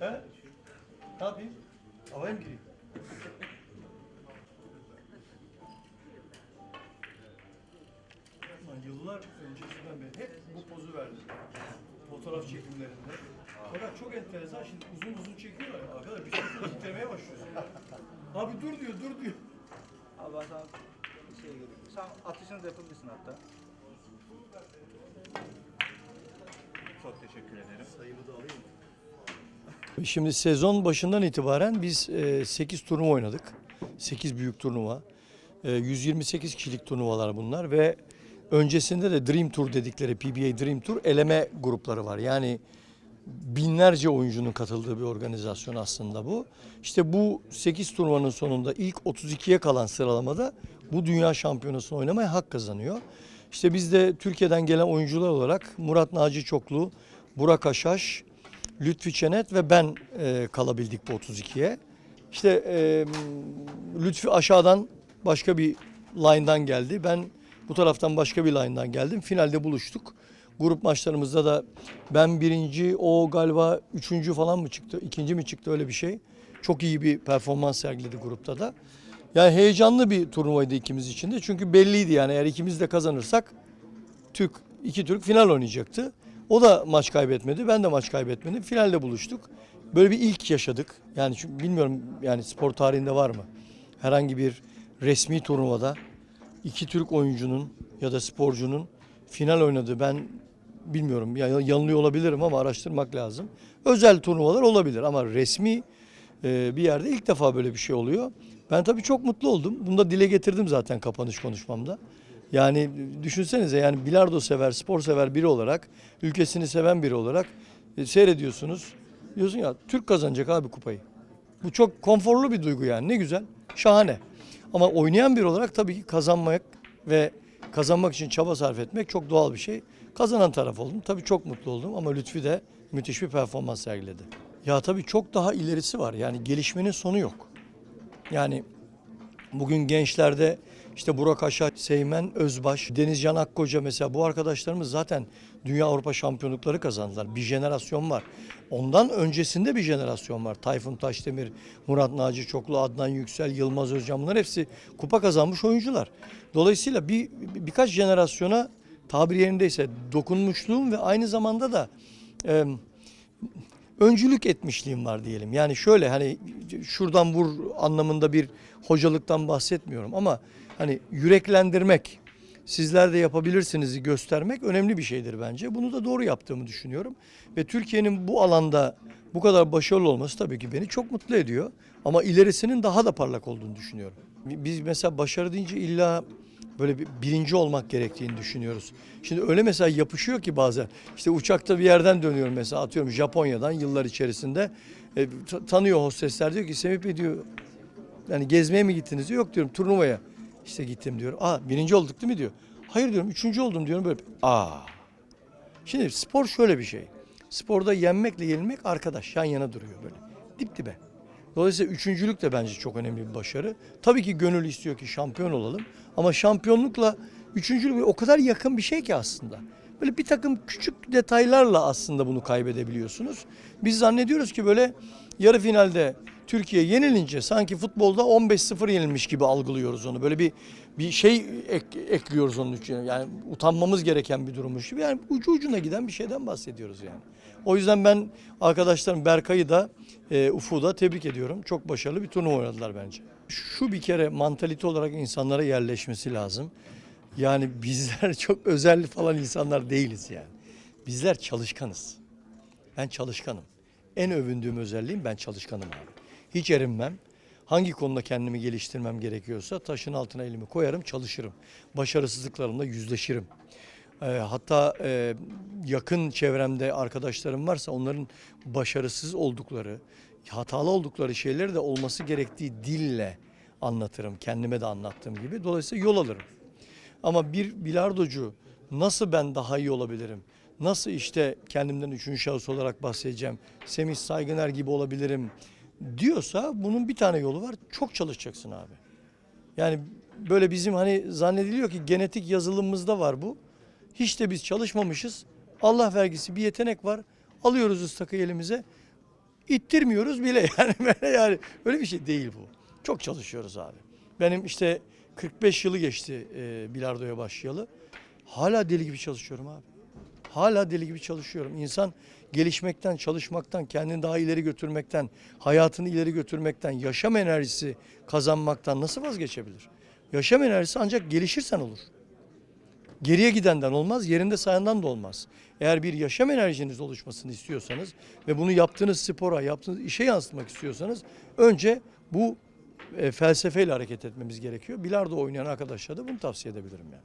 He? Ne yapayım? Havaya mı gireyim? Ulan yıllar öncesinden beri hep bu pozu verdim. Fotoğraf çekimlerinde. Fakat çok enteresan şimdi uzun uzun çekiyorlar. Arkadaş bir şey sonra titremeye başlıyorsun. Abi dur diyor, dur diyor. Abi ben sana bir şey göreyim. Sen atışını da yapabilirsin hatta. Çok teşekkür ederim. Sayımı da alayım. Şimdi sezon başından itibaren biz 8 turnuva oynadık. 8 büyük turnuva. E, 128 kişilik turnuvalar bunlar ve öncesinde de Dream Tour dedikleri PBA Dream Tour eleme grupları var. Yani binlerce oyuncunun katıldığı bir organizasyon aslında bu. İşte bu 8 turnuvanın sonunda ilk 32'ye kalan sıralamada bu dünya şampiyonasını oynamaya hak kazanıyor. İşte biz de Türkiye'den gelen oyuncular olarak Murat Naci Çoklu, Burak Aşaş, Lütfi Çenet ve ben e, kalabildik bu 32'ye. İşte e, Lütfi aşağıdan başka bir line'dan geldi. Ben bu taraftan başka bir line'dan geldim. Finalde buluştuk. Grup maçlarımızda da ben birinci, o galiba üçüncü falan mı çıktı, ikinci mi çıktı öyle bir şey. Çok iyi bir performans sergiledi grupta da. Yani heyecanlı bir turnuvaydı ikimiz için de. Çünkü belliydi yani eğer ikimiz de kazanırsak Türk, iki Türk final oynayacaktı. O da maç kaybetmedi, ben de maç kaybetmedim. Finalde buluştuk. Böyle bir ilk yaşadık. Yani çünkü bilmiyorum yani spor tarihinde var mı? Herhangi bir resmi turnuvada iki Türk oyuncunun ya da sporcunun final oynadığı ben bilmiyorum. Ya yanılıyor olabilirim ama araştırmak lazım. Özel turnuvalar olabilir ama resmi e, bir yerde ilk defa böyle bir şey oluyor. Ben tabii çok mutlu oldum. Bunu da dile getirdim zaten kapanış konuşmamda. Yani düşünsenize yani bilardo sever, spor sever biri olarak, ülkesini seven biri olarak e, seyrediyorsunuz. Diyorsun ya Türk kazanacak abi kupayı. Bu çok konforlu bir duygu yani ne güzel, şahane. Ama oynayan biri olarak tabii ki kazanmak ve kazanmak için çaba sarf etmek çok doğal bir şey. Kazanan taraf oldum. Tabii çok mutlu oldum ama Lütfi de müthiş bir performans sergiledi. Ya tabii çok daha ilerisi var. Yani gelişmenin sonu yok. Yani bugün gençlerde işte Burak Aşağı, Seymen Özbaş, Denizcan Akkoca mesela bu arkadaşlarımız zaten Dünya Avrupa şampiyonlukları kazandılar. Bir jenerasyon var. Ondan öncesinde bir jenerasyon var. Tayfun Taşdemir, Murat Naci Çoklu, Adnan Yüksel, Yılmaz Özcan bunlar hepsi kupa kazanmış oyuncular. Dolayısıyla bir- birkaç jenerasyona tabir yerindeyse dokunmuşluğum ve aynı zamanda da e, öncülük etmişliğim var diyelim. Yani şöyle hani şuradan vur anlamında bir hocalıktan bahsetmiyorum ama hani yüreklendirmek, sizler de yapabilirsiniz göstermek önemli bir şeydir bence. Bunu da doğru yaptığımı düşünüyorum. Ve Türkiye'nin bu alanda bu kadar başarılı olması tabii ki beni çok mutlu ediyor. Ama ilerisinin daha da parlak olduğunu düşünüyorum. Biz mesela başarı deyince illa böyle bir birinci olmak gerektiğini düşünüyoruz. Şimdi öyle mesela yapışıyor ki bazen. İşte uçakta bir yerden dönüyorum mesela atıyorum Japonya'dan yıllar içerisinde. E, ta- tanıyor hostesler diyor ki Semih Bey diyor yani gezmeye mi gittiniz. Yok diyorum turnuvaya işte gittim diyor. Aa birinci olduk değil mi diyor. Hayır diyorum üçüncü oldum diyorum böyle. Aa. Şimdi spor şöyle bir şey. Sporda yenmekle yenilmek arkadaş yan yana duruyor böyle. Dip dibe. Dolayısıyla üçüncülük de bence çok önemli bir başarı. Tabii ki gönül istiyor ki şampiyon olalım. Ama şampiyonlukla üçüncülük o kadar yakın bir şey ki aslında. Böyle bir takım küçük detaylarla aslında bunu kaybedebiliyorsunuz. Biz zannediyoruz ki böyle yarı finalde Türkiye yenilince sanki futbolda 15-0 yenilmiş gibi algılıyoruz onu. Böyle bir bir şey ek- ekliyoruz onun için. Yani utanmamız gereken bir durummuş gibi. Yani ucu ucuna giden bir şeyden bahsediyoruz yani. O yüzden ben arkadaşlarım Berkay'ı da e, Ufuk'u da tebrik ediyorum. Çok başarılı bir turnuva oynadılar bence. Şu bir kere mantalite olarak insanlara yerleşmesi lazım. Yani bizler çok özel falan insanlar değiliz yani. Bizler çalışkanız. Ben çalışkanım. En övündüğüm özelliğim ben çalışkanım abi. Hiç erinmem. Hangi konuda kendimi geliştirmem gerekiyorsa taşın altına elimi koyarım, çalışırım. Başarısızlıklarımla yüzleşirim. Ee, hatta e, yakın çevremde arkadaşlarım varsa onların başarısız oldukları, hatalı oldukları şeyleri de olması gerektiği dille anlatırım. Kendime de anlattığım gibi. Dolayısıyla yol alırım. Ama bir bilardocu nasıl ben daha iyi olabilirim? Nasıl işte kendimden üçüncü şahıs olarak bahsedeceğim? Semih Saygıner gibi olabilirim diyorsa bunun bir tane yolu var. Çok çalışacaksın abi. Yani böyle bizim hani zannediliyor ki genetik yazılımımızda var bu. Hiç de biz çalışmamışız. Allah vergisi bir yetenek var. Alıyoruz ıstakayı elimize. ittirmiyoruz bile yani böyle yani öyle bir şey değil bu. Çok çalışıyoruz abi. Benim işte 45 yılı geçti e, bilardoya başlayalı. Hala deli gibi çalışıyorum abi. Hala deli gibi çalışıyorum. İnsan gelişmekten, çalışmaktan, kendini daha ileri götürmekten, hayatını ileri götürmekten, yaşam enerjisi kazanmaktan nasıl vazgeçebilir? Yaşam enerjisi ancak gelişirsen olur. Geriye gidenden olmaz, yerinde sayandan da olmaz. Eğer bir yaşam enerjiniz oluşmasını istiyorsanız ve bunu yaptığınız spora, yaptığınız işe yansıtmak istiyorsanız önce bu e, felsefeyle hareket etmemiz gerekiyor. Bilardo oynayan arkadaşlara da bunu tavsiye edebilirim yani.